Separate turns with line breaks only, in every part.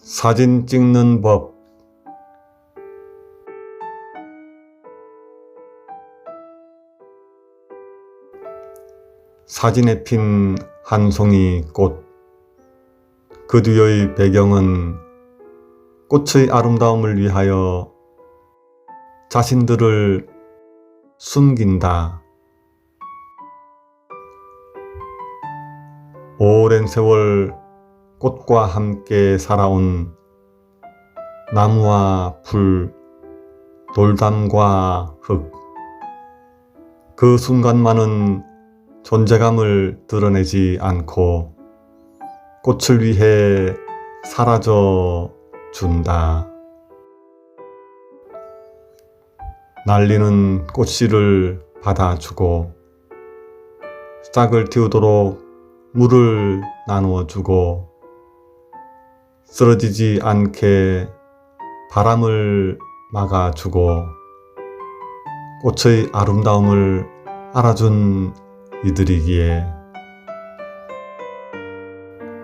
사진 찍는 법. 사진에 핀 한 송이 꽃. 그 뒤의 배경은 꽃의 아름다움을 위하여 자신들을 숨긴다. 오랜 세월 꽃과 함께 살아온 나무와 풀, 돌담과 흙. 그 순간만은 존재감을 드러내지 않고 꽃을 위해 사라져 준다. 날리는 꽃씨를 받아주고 싹을 틔우도록 물을 나누어 주고 쓰러지지 않게 바람을 막아주고 꽃의 아름다움을 알아준 이들이기에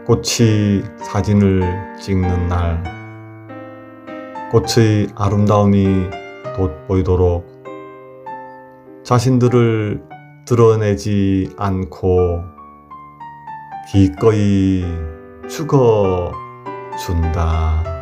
꽃이 사진을 찍는 날 꽃의 아름다움이 돋보이도록 자신들을 드러내지 않고 기꺼이 죽어 준다.